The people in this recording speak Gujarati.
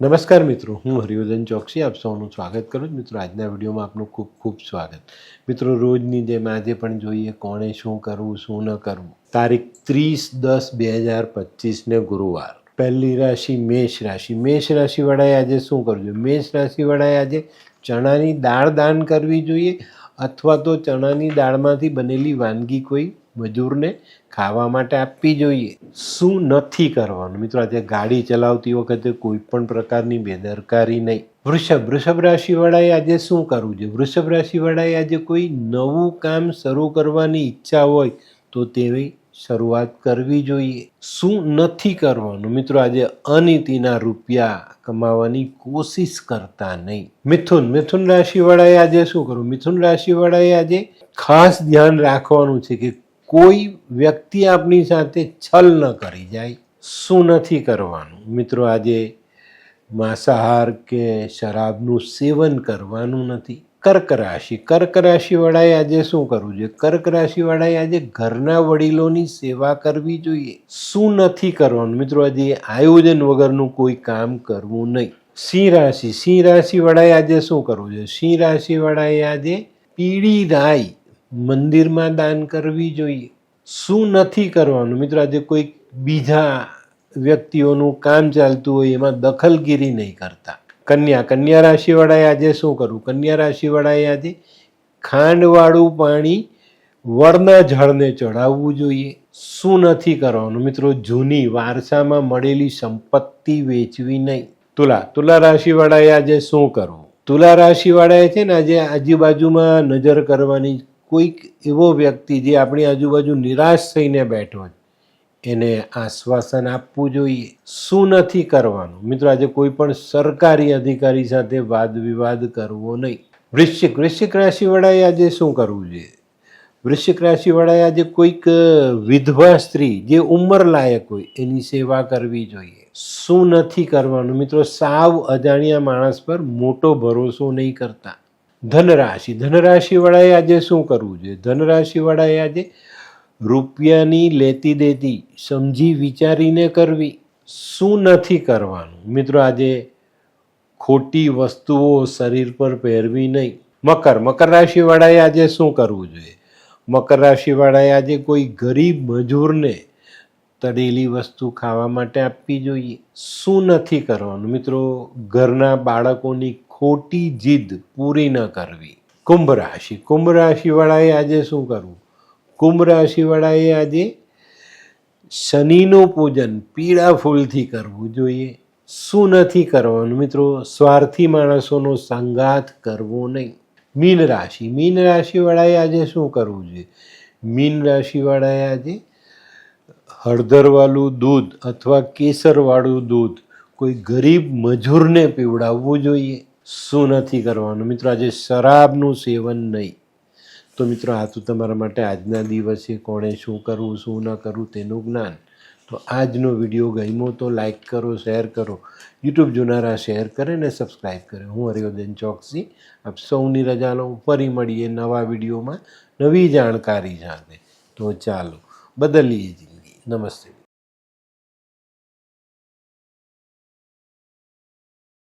નમસ્કાર મિત્રો, હું હરિવર્ધન ચોકસી, આપ સૌનું સ્વાગત કરું છું. મિત્રો, આજના વિડીયોમાં આપનું ખૂબ ખૂબ સ્વાગત. મિત્રો, રોજની જેમ આજે પણ જોઈએ કોણે શું કરવું, શું ન કરવું. તારીખ ત્રીસ દસ બે હજાર પચીસને ગુરુવાર. પહેલી રાશિ મેષ રાશિ. મેષ રાશિવાળાએ આજે શું કરવું જોઈએ? મેષ રાશિવાળાએ આજે ચણાની દાળ દાન કરવી જોઈએ અથવા તો ચણાની દાળમાંથી બનેલી વાનગી કોઈ મજૂરને ખાવા માટે આપવી જોઈએ. શું નથી કરવાનું? મિત્રો, આજે ગાડી ચલાવતી વખતે કોઈ પણ પ્રકારની બેદરકારી નહીં. વૃષભ વૃષભ રાશિવાળાએ આજે શું કરવું જોઈએ? વૃષભ રાશિવાળાએ આજે કોઈ નવું કામ શરૂ કરવાની ઈચ્છા હોય તો તેવી શરૂઆત કરવી જોઈએ. શું નથી કરવાનું? મિત્રો, આજે અનીતિના રૂપિયા કમાવાની કોશિશ કરતા નહીં. મિથુન મિથુન રાશિવાળાએ આજે શું કરવું? મિથુન રાશિવાળાએ આજે ખાસ ધ્યાન રાખવાનું છે કે કોઈ વ્યક્તિ આપણી સાથે છલ ન કરી જાય, શું નથી કરવાનું? મિત્રો, આજે માંસાહાર કે શરાબનું સેવન કરવાનું નથી. કર્ક રાશિ કર્ક રાશિવાળાએ આજે શું કરવું જોઈએ? કર્ક રાશિવાળાએ આજે ઘરના વડીલોની સેવા કરવી જોઈએ. શું નથી કરવાનું? મિત્રો, આજે આયોજન વગરનું કોઈ કામ કરવું નહીં. સિંહ રાશિ. સિંહ રાશિવાળાએ આજે શું કરવું જોઈએ? સિંહ રાશિવાળાએ આજે પીળી રાઈ મંદિરમાં દાન કરવી જોઈએ. શું નથી કરવાનું? મિત્રો, આજે કોઈક બીજા વ્યક્તિઓનું કામ ચાલતું હોય, એમાં દખલગીરી નહીં કરતા. કન્યા કન્યા રાશિવાળાએ આજે શું કરવું? કન્યા રાશિવાળાએ આજે ખાંડવાળું પાણી વરના ઝાડને ચડાવવું જોઈએ. શું નથી કરવાનું? મિત્રો, જૂની વારસામાં મળેલી સંપત્તિ વેચવી નહીં. તુલા તુલા રાશિવાળાએ આજે શું કરવું? તુલા રાશિવાળાએ છે ને આજે આજુબાજુમાં નજર કરવાની કોઈક એવો વ્યક્તિ જે આપણી આજુબાજુ નિરાશ થઈને બેઠો છે એને આશ્વાસન આપવું જોઈએ. શું નથી કરવાનું? મિત્રો, આજે કોઈ પણ સરકારી અધિકારી સાથે વાદ વિવાદ કરવો નહીં. વૃશ્ચિક વૃશ્ચિક રાશિવાળાએ આજે શું કરવું જોઈએ? વૃશ્ચિક રાશિવાળાએ આજે કોઈક વિધવા સ્ત્રી જે ઉંમર લાયક હોય, એની સેવા કરવી જોઈએ. શું નથી કરવાનું? મિત્રો, સાવ અજાણ્યા માણસ પર મોટો ભરોસો નહીં કરતા. ધનરાશિ. ધનરાશિવાળાએ આજે શું કરવું જોઈએ? ધનરાશિવાળાએ આજે રૂપિયાની લેતી દેતી સમજી વિચારીને કરવી. શું નથી કરવાનું? મિત્રો, આજે ખોટી વસ્તુઓ શરીર પર પહેરવી નહીં. મકર. મકર રાશિવાળાએ આજે શું કરવું જોઈએ? મકર રાશિવાળાએ આજે કોઈ ગરીબ મજૂરને તળેલી વસ્તુ ખાવા માટે આપવી જોઈએ. શું નથી કરવાનું? મિત્રો, ઘરના બાળકોની ખોટી જીદ પૂરી ન કરવી. કુંભ રાશિ. કુંભ રાશિવાળાએ આજે શું કરવું? કુંભ રાશિવાળાએ આજે શનિનું પૂજન પીળા ફૂલથી કરવું જોઈએ. શું નથી કરવાનું મિત્રો? સ્વાર્થી માણસોનો સંઘાત કરવો નહીં. મીન રાશિ. મીન રાશિવાળાએ આજે શું કરવું જોઈએ? મીન રાશિવાળાએ આજે હળદરવાળું દૂધ અથવા કેસરવાળું દૂધ કોઈ ગરીબ મજૂરને પીવડાવવું જોઈએ. શું નથી કરવાનું? મિત્રો, આજે શરાબનું સેવન નહીં. તો મિત્રો, આ તો તમારા માટે આજના દિવસે કોણે શું કરવું, શું ન કરવું તેનું જ્ઞાન. તો આજનો વીડિયો ગમ્યો તો લાઈક કરો, શેર કરો. યુટ્યુબ જોનારા શેર કરે ને સબસ્ક્રાઈબ કરે. હું હરિયોદન ચોકસી. આપ સૌની રજા લઉં. ફરી મળીએ નવા વિડીયોમાં નવી જાણકારી સાથે. તો ચાલો, બદલીએ જિંદગી. નમસ્તે.